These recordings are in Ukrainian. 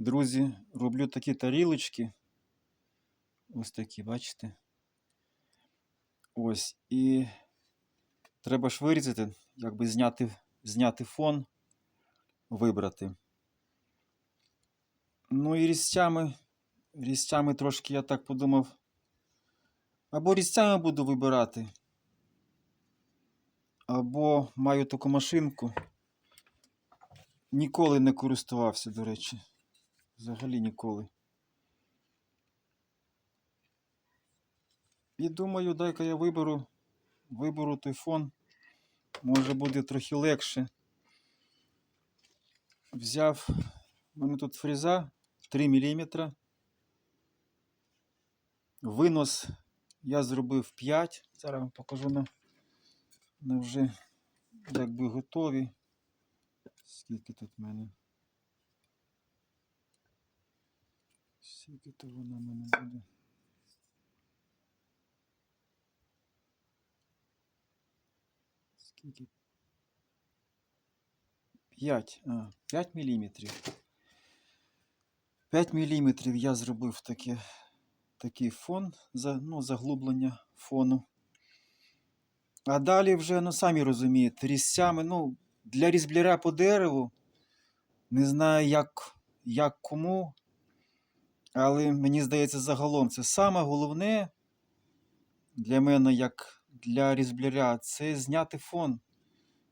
Друзі, роблю такі тарілочки. Ось такі, бачите? Ось. І треба ж вирізати, якби зняти, зняти фон, вибрати. Ну і різцями, різцями трошки я так подумав. Або різцями буду вибирати. Або маю таку машинку. Ніколи не користувався, до речі. Взагалі ніколи. І думаю, дай-ка я виберу, виберу той фон. Може буде трохи легше. Взяв, у мене тут фреза 3 мм. Винос я зробив 5. Зараз вам покажу на, на вже якби готові. Скільки тут в мене? Скільки то вона в мене буде? Скільки? 5. А, 5 міліметрів. 5 міліметрів я зробив таке, такий фон, за, ну, заглублення фону. А далі вже, ну самі розумієте, різцями, ну, для різбляра по дереву. Не знаю, як, як кому. Але мені здається, загалом це саме головне для мене, як для різбляря, це зняти фон.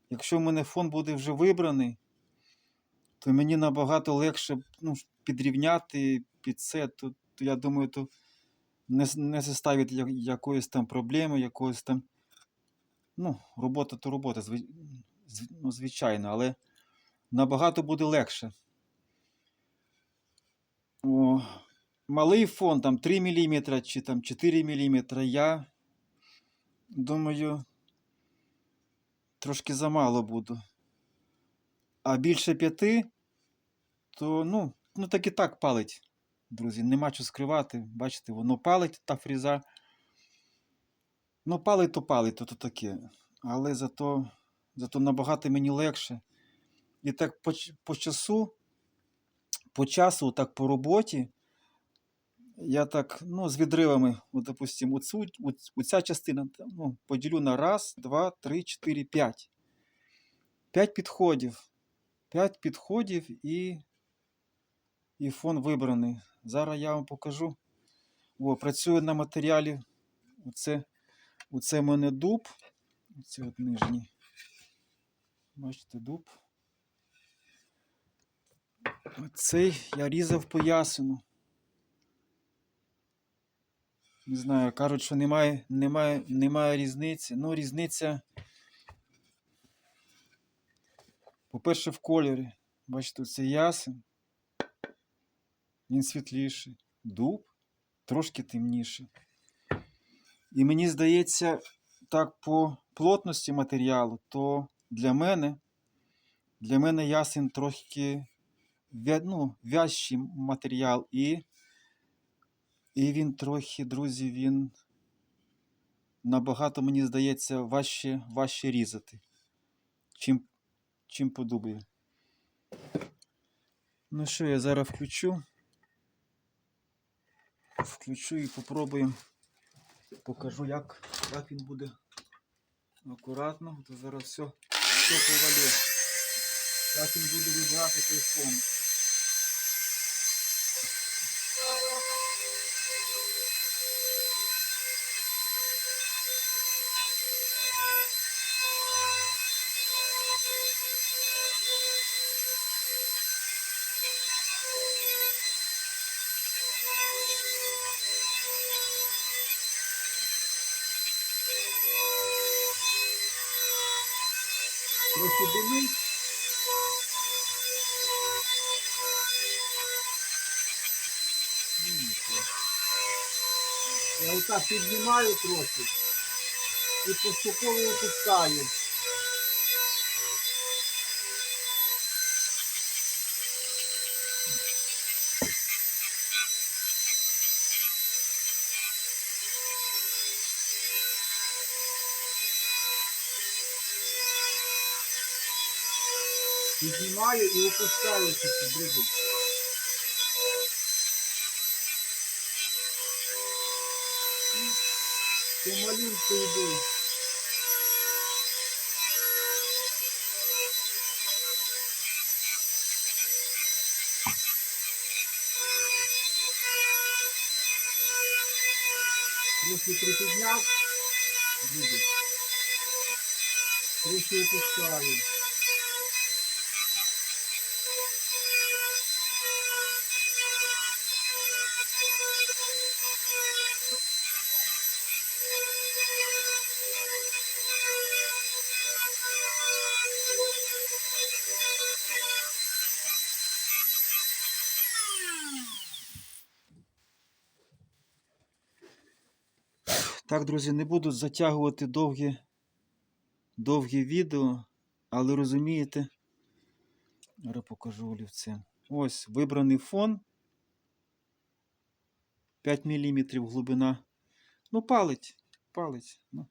Якщо в мене фон буде вже вибраний, то мені набагато легше ну, підрівняти під це. То, то я думаю, то не, не составить я- якоїсь там проблеми, якоїсь там. Ну, робота то робота, ну, звичайно, але набагато буде легше. О, малий фон, там 3 мм чи там 4 мм, я думаю, трошки замало буду. А більше 5, то ну, ну так і так палить, друзі. Нема що скривати. Бачите, воно палить, та фріза. Ну, палить то палить, то то таке. Але зато, зато набагато мені легше. І так по, по часу, по часу, так по роботі, я так, ну, з відривами, от, допустим, оцю, оц- оця частина ну, поділю на раз, два, три, чотири, п'ять. П'ять підходів. П'ять підходів і, і фон вибраний. Зараз я вам покажу. О, працюю на матеріалі. Оце, оце в мене дуб. Оце от нижній. Бачите, дуб. Цей я різав по Не знаю, кажуть, що немає, немає, немає різниці. Ну, різниця. По-перше, в кольорі. Бачите, це ясен. Він світліший. Дуб трошки темніший. І мені здається, так по плотності матеріалу, то для мене, для мене ясен трохи ну, вязчий матеріал. І, і він трохи, друзі, він набагато, мені здається, важче, важче різати, чим, чим подобає. Ну що, я зараз включу. Включу і попробуємо. Покажу, як, як він буде акуратно. То зараз все, все повалю. Як він буде вибирати той Трохи димить. Я отак піднімаю трохи і поступово опускаю. Піднімаю і опускаю цю рибу. І помаленьку йду. Трохи припідняв, трохи опускаю. Так, друзі, не буду затягувати довгі, довгі відео, але розумієте, зараз покажу олівцем. Ось вибраний фон. 5 мм глибина. Ну, палить, палить. Ну,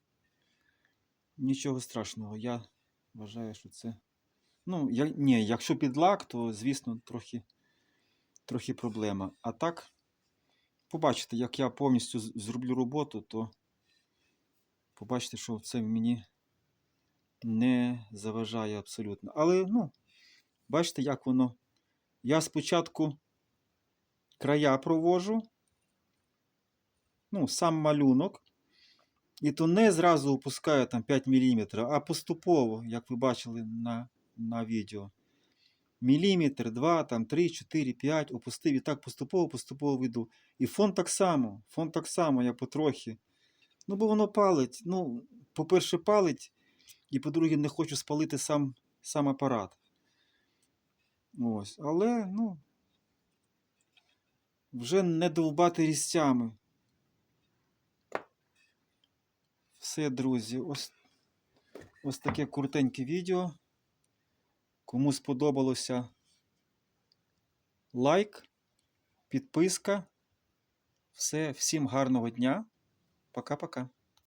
нічого страшного. Я вважаю, що це. Ну, я, ні, якщо під лак, то, звісно, трохи, трохи проблема. А так, побачите, як я повністю зроблю роботу, то побачите, що це мені не заважає абсолютно. Але, ну, бачите, як воно. Я спочатку края провожу, ну, сам малюнок. І то не зразу опускаю там 5 мм, а поступово, як ви бачили на, на відео. Міліметр, 2, там 3, 4, 5, опустив і так поступово, поступово веду. І фон так само, фон так само, я потрохи. Ну, бо воно палить. Ну, по-перше, палить, і по-друге, не хочу спалити сам, сам апарат. Ось. Але, ну, вже не довбати різцями. Все, друзі, ось, ось таке коротеньке відео. Кому сподобалося лайк, підписка. Все, всім гарного дня. Пока-пока.